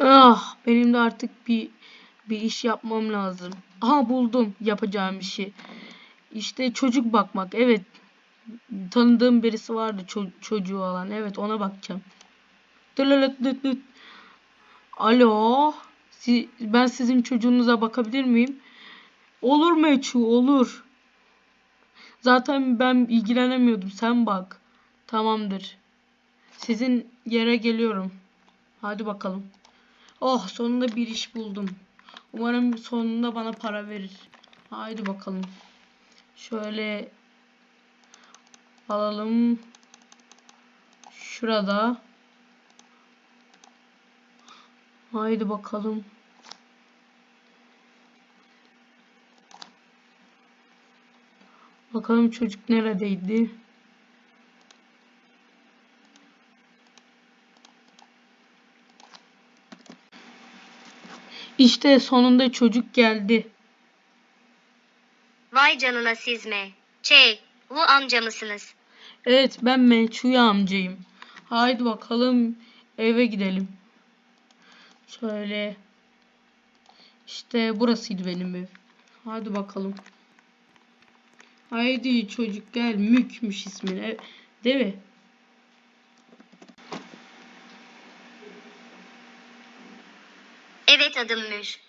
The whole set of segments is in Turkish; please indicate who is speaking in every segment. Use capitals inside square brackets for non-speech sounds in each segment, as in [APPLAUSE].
Speaker 1: Ah, benim de artık bir bir iş yapmam lazım. Aha buldum yapacağım işi. İşte çocuk bakmak. Evet. Tanıdığım birisi vardı ço- çocuğu olan. Evet ona bakacağım. Alo. Si- ben sizin çocuğunuza bakabilir miyim? Olur Meçhu olur. Zaten ben ilgilenemiyordum. Sen bak. Tamamdır. Sizin yere geliyorum. Hadi bakalım. Oh sonunda bir iş buldum. Umarım sonunda bana para verir. Haydi bakalım. Şöyle alalım. Şurada. Haydi bakalım. Bakalım çocuk neredeydi? İşte sonunda çocuk geldi.
Speaker 2: Vay canına siz mi? Şey, bu amca mısınız?
Speaker 1: Evet ben Meçhuya amcayım. Haydi bakalım eve gidelim. Şöyle. İşte burasıydı benim ev. Haydi bakalım. Haydi çocuk gel. Mükmüş ismi. E, Değil mi?
Speaker 2: Evet adım Mür.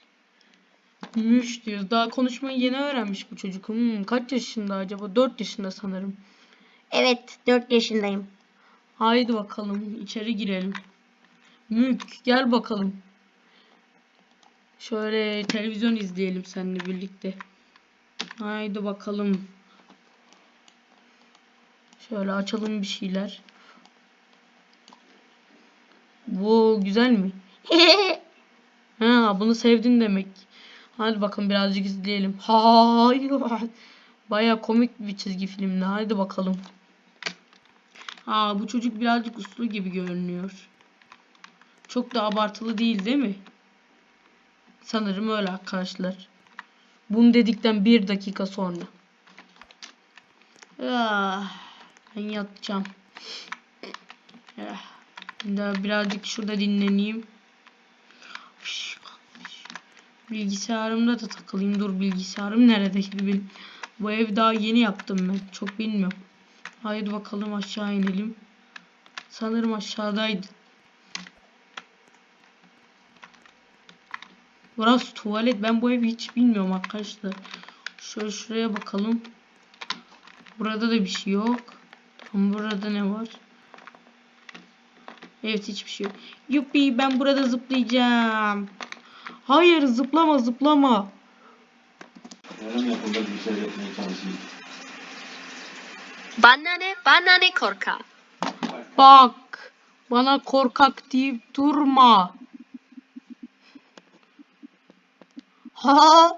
Speaker 1: Müş diyoruz. Daha konuşmayı yeni öğrenmiş bu çocuk. Hmm, kaç yaşında acaba? 4 yaşında sanırım.
Speaker 2: Evet, 4 yaşındayım.
Speaker 1: Haydi bakalım içeri girelim. Mük gel bakalım. Şöyle televizyon izleyelim seninle birlikte. Haydi bakalım. Şöyle açalım bir şeyler. Bu güzel mi? [LAUGHS] Ha, bunu sevdin demek. Hadi bakalım birazcık izleyelim. Hayır. [LAUGHS] Baya komik bir çizgi filmdi. Hadi bakalım. Ha bu çocuk birazcık uslu gibi görünüyor. Çok da abartılı değil değil mi? Sanırım öyle arkadaşlar. Bunu dedikten bir dakika sonra. Ah, ben yatacağım. Ah, Daha birazcık şurada dinleneyim. Bilgisayarımda da takılayım. Dur bilgisayarım neredeydi benim? Bu ev daha yeni yaptım ben. Çok bilmiyorum. Haydi bakalım aşağı inelim. Sanırım aşağıdaydı. Burası tuvalet. Ben bu evi hiç bilmiyorum arkadaşlar. Şöyle şuraya bakalım. Burada da bir şey yok. Ama burada ne var? Evet hiçbir şey yok. Yuppi ben burada zıplayacağım. Hayır zıplama zıplama.
Speaker 3: Yarım yapımda bir şey yapmaya çalışayım.
Speaker 2: Bana ne? Bana ne korka?
Speaker 1: Bak bana korkak deyip durma. Ha?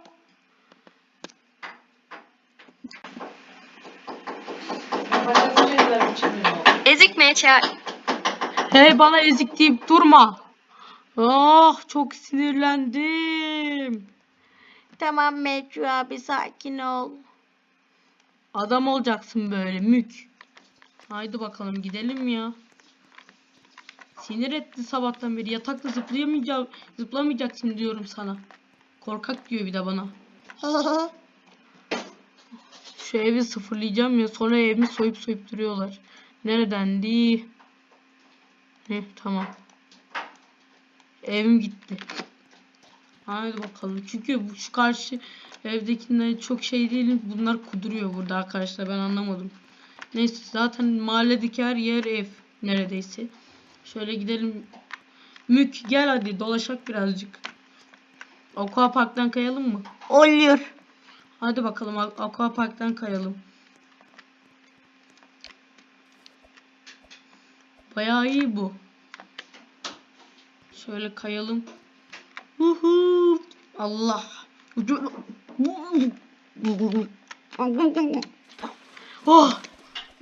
Speaker 2: Ezik meçe.
Speaker 1: Hey bana ezik deyip durma. Ah çok sinirlendim.
Speaker 2: Tamam Meçhu abi sakin ol.
Speaker 1: Adam olacaksın böyle mük. Haydi bakalım gidelim ya. Sinir etti sabahtan beri. Yatakta zıplayamayacağım, zıplamayacaksın diyorum sana. Korkak diyor bir de bana. [LAUGHS] Şu evi sıfırlayacağım ya sonra evimi soyup soyup duruyorlar. Neredendi? Heh tamam. Evim gitti. Haydi bakalım. Çünkü bu- şu karşı evdekiler çok şey değil. Bunlar kuduruyor burada arkadaşlar. Ben anlamadım. Neyse zaten mahalledeki her yer ev neredeyse. Şöyle gidelim. Mük gel hadi dolaşak birazcık. Aqua Park'tan kayalım mı?
Speaker 2: Olur.
Speaker 1: Hadi bakalım Aqu- Aqua Park'tan kayalım. Bayağı iyi bu. Şöyle kayalım. Huhu. Allah. Oh.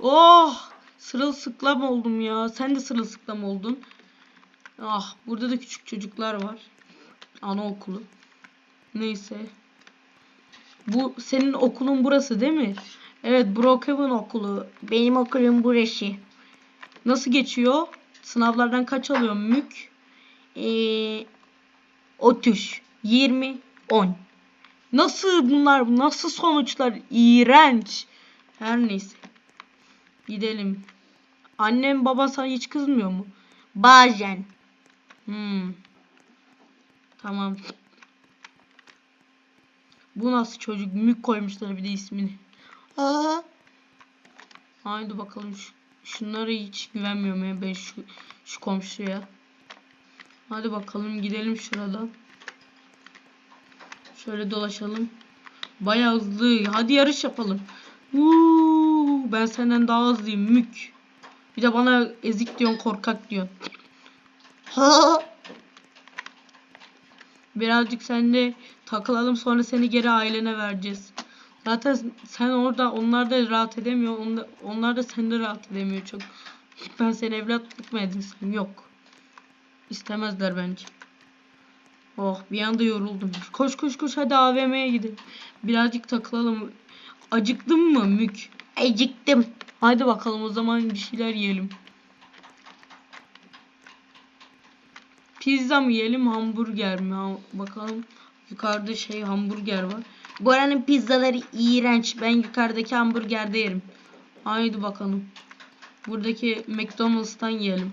Speaker 1: Oh. Sırılsıklam oldum ya. Sen de sırılsıklam oldun. Ah, burada da küçük çocuklar var. Anaokulu. Neyse. Bu senin okulun burası değil mi? Evet, Brookhaven okulu.
Speaker 2: Benim okulum burası.
Speaker 1: Nasıl geçiyor? Sınavlardan kaç alıyor mük?
Speaker 2: Ee,
Speaker 1: 30, 20, 10. Nasıl bunlar? Nasıl sonuçlar? İğrenç. Her neyse. Gidelim. Annem baban sana hiç kızmıyor mu? Bazen. Hmm. Tamam. Bu nasıl çocuk? Mük koymuşlar bir de ismini. Aa. Haydi bakalım şu, şunlara hiç güvenmiyorum ya ben şu, şu komşuya. Hadi bakalım gidelim şuradan. Şöyle dolaşalım. Bayağı hızlı. Hadi yarış yapalım. Uuu, ben senden daha hızlıyım mük. Bir de bana ezik diyorsun korkak diyorsun. Ha. Birazcık seninle takılalım sonra seni geri ailene vereceğiz. Zaten sen orada onlar da rahat edemiyor. Onlar, da sende rahat edemiyor çok. Ben seni evlatlık mı edinsem? Yok. İstemezler bence. Oh bir anda yoruldum. Koş koş koş hadi AVM'ye gidelim. Birazcık takılalım. Acıktın mı Mük? Acıktım. Hadi bakalım o zaman bir şeyler yiyelim. Pizza mı yiyelim hamburger mi? Ha, bakalım. Yukarıda şey hamburger var. Buranın pizzaları iğrenç. Ben yukarıdaki hamburgerde yerim. Haydi bakalım. Buradaki McDonald's'tan yiyelim.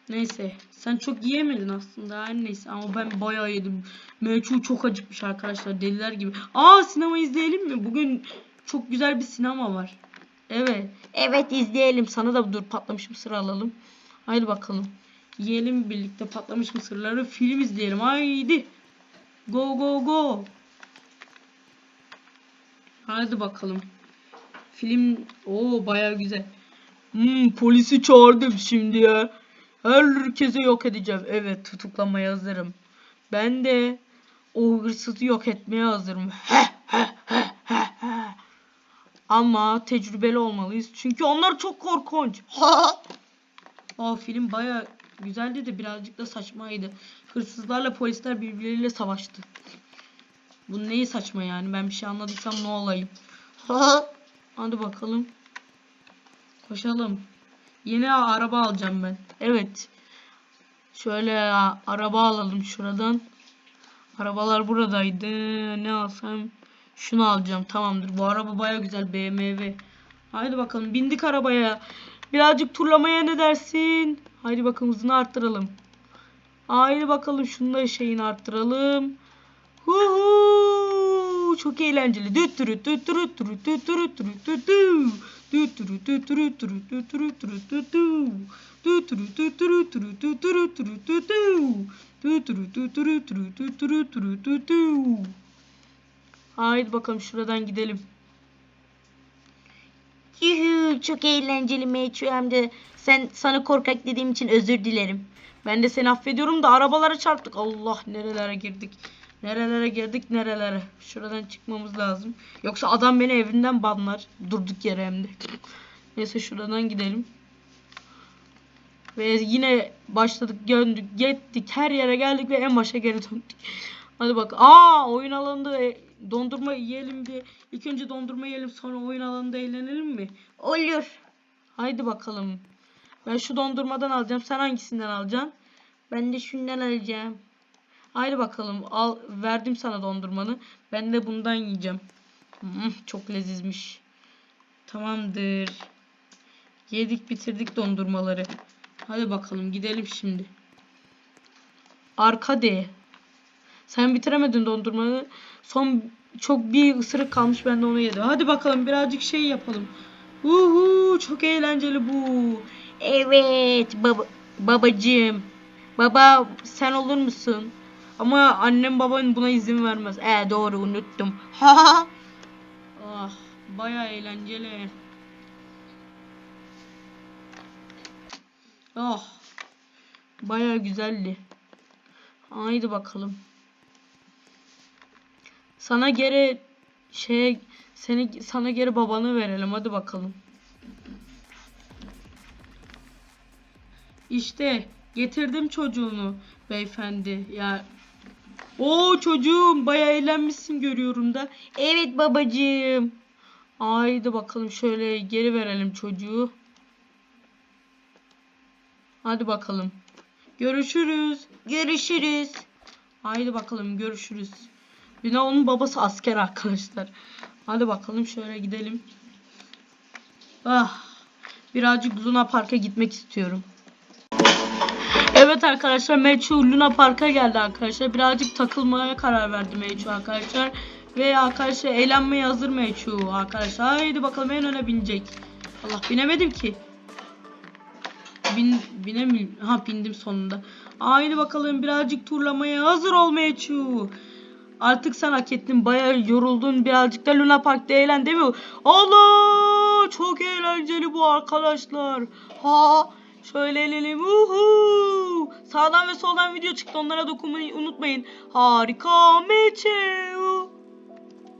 Speaker 1: Neyse. Sen çok yiyemedin aslında. Her neyse ama ben bayağı yedim. Meçhul çok acıkmış arkadaşlar. Deliler gibi. Aa sinema izleyelim mi? Bugün çok güzel bir sinema var. Evet. Evet izleyelim. Sana da dur patlamış mısır alalım. Haydi bakalım. Yiyelim birlikte patlamış mısırları. Film izleyelim. Haydi. Go go go. Hadi bakalım. Film o baya güzel. Hmm, polisi çağırdım şimdi ya. Herkese yok edeceğim. Evet tutuklamaya hazırım. Ben de o hırsızı yok etmeye hazırım. [LAUGHS] Ama tecrübeli olmalıyız. Çünkü onlar çok korkunç. [LAUGHS] o film baya güzeldi de birazcık da saçmaydı. Hırsızlarla polisler birbirleriyle savaştı. Bu neyi saçma yani? Ben bir şey anladıysam ne olayım? [LAUGHS] Hadi bakalım. Koşalım. Yeni araba alacağım ben. Evet. Şöyle araba alalım şuradan. Arabalar buradaydı. Ne alsam? Şunu alacağım. Tamamdır. Bu araba baya güzel. BMW. Haydi bakalım. Bindik arabaya. Birazcık turlamaya ne dersin? Haydi bakalım hızını arttıralım. Haydi bakalım şunu da şeyini arttıralım. Hu. Çok eğlenceli. Düttürü düttürü düttürü düttürü düttürü düttürü Haydi bakalım şuradan gidelim.
Speaker 4: Yuhu çok eğlenceli Meyçu hem de sen sana korkak dediğim için özür dilerim.
Speaker 1: Ben de seni affediyorum da arabalara çarptık. Allah nerelere girdik. Nerelere girdik nerelere. Şuradan çıkmamız lazım. Yoksa adam beni evinden banlar. Durduk yere hem de. [LAUGHS] Neyse şuradan gidelim. Ve yine başladık döndük gittik her yere geldik ve en başa geri döndük. [LAUGHS] Hadi bak. Aa oyun alanında e, dondurma yiyelim bir. İlk önce dondurma yiyelim sonra oyun alanında eğlenelim mi?
Speaker 4: Olur.
Speaker 1: Haydi bakalım. Ben şu dondurmadan alacağım. Sen hangisinden alacaksın?
Speaker 4: Ben de şundan alacağım.
Speaker 1: Haydi bakalım. Al verdim sana dondurmanı. Ben de bundan yiyeceğim. Hmm, çok lezizmiş. Tamamdır. Yedik bitirdik dondurmaları. Hadi bakalım gidelim şimdi. Arkade. Sen bitiremedin dondurmanı. Son çok bir ısırık kalmış ben de onu yedim. Hadi bakalım birazcık şey yapalım. Uhu çok eğlenceli bu.
Speaker 4: Evet baba babacığım.
Speaker 1: Baba sen olur musun? Ama annem baban buna izin vermez. E doğru unuttum. [LAUGHS]
Speaker 4: Ha
Speaker 1: Ah baya eğlenceli. Oh baya güzeldi. Haydi bakalım. Sana geri şey seni sana geri babanı verelim hadi bakalım. İşte getirdim çocuğunu beyefendi. Ya o çocuğum bayağı eğlenmişsin görüyorum da.
Speaker 4: Evet babacığım.
Speaker 1: Haydi bakalım şöyle geri verelim çocuğu. Hadi bakalım. Görüşürüz.
Speaker 4: Görüşürüz.
Speaker 1: Haydi bakalım görüşürüz. De onun babası asker arkadaşlar. Hadi bakalım şöyle gidelim. Ah, birazcık Luna Park'a gitmek istiyorum. Evet arkadaşlar Mechu Luna Park'a geldi arkadaşlar. Birazcık takılmaya karar verdi Mechu arkadaşlar. Ve arkadaşlar eğlenmeye hazır Mechu arkadaşlar. Haydi bakalım en öne binecek. Allah binemedim ki. Bin, binemiyorum. Ha bindim sonunda. Haydi bakalım birazcık turlamaya hazır ol Mechu. Artık sen hak ettin. Bayağı yoruldun. Birazcık da Luna Park'ta eğlen değil mi? Allah! Çok eğlenceli bu arkadaşlar. Ha! Şöyle eğlenelim. Uhu! Sağdan ve soldan video çıktı. Onlara dokunmayı unutmayın. Harika Mechu.